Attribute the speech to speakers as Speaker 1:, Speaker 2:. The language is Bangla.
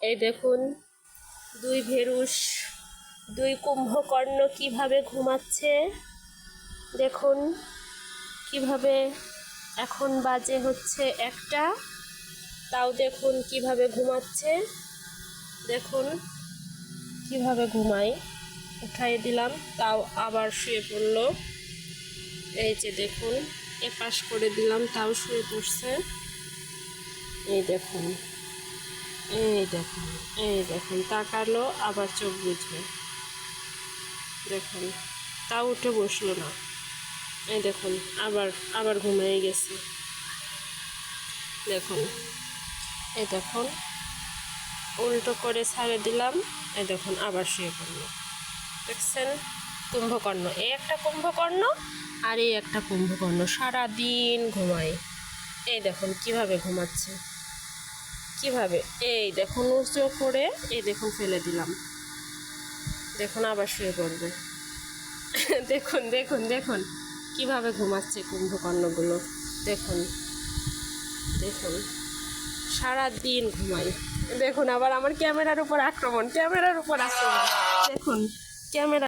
Speaker 1: এই দেখুন, দুই ভেরুষ দুই কুম্ভকর্ণ কীভাবে ঘুমাচ্ছে? দেখুন, কীভাবে এখন বাজে হচ্ছে একটা, তাও দেখুন কীভাবে ঘুমাচ্ছে। দেখুন, কীভাবে ঘুমাই উঠাই দিলাম, তাও আবার শুয়ে পড়ল। এই যে দেখুন, এপাশ করে দিলাম, তাও শুয়ে পড়ছে। এই দেখুন। এই দেখুন এই দেখুন, তাকালো, আবার চোখ বুঝবে দেখুন, তাও উঠে বসল না। এই দেখুন, আবার আবার ঘুমিয়ে গেছে। দেখুন, এই দেখুন, উল্টো করে ছাড়ে দিলাম, এই দেখুন, আবার শুয়ে পড়ল। দেখছেন? কুম্ভকর্ণ এই একটা কুম্ভকর্ণ আর এই একটা কুম্ভকর্ণ সারা দিন ঘুমায়। এই দেখুন, কীভাবে ঘুমাচ্ছে। কীভাবে? এই দেখুন উঁচু করে এই দেখুন ফেলে দিলাম। দেখুন, আবার শুয়ে পড়বে। দেখুন দেখুন দেখুন, কীভাবে ঘুমাচ্ছে কুম্ভকর্ণগুলো। দেখুন দেখুন সারা দিন ঘুমাই। দেখুন, আবার আমার ক্যামেরার উপর আক্রমণ, ক্যামেরার উপর আক্রমণ। দেখুন, ক্যামেরা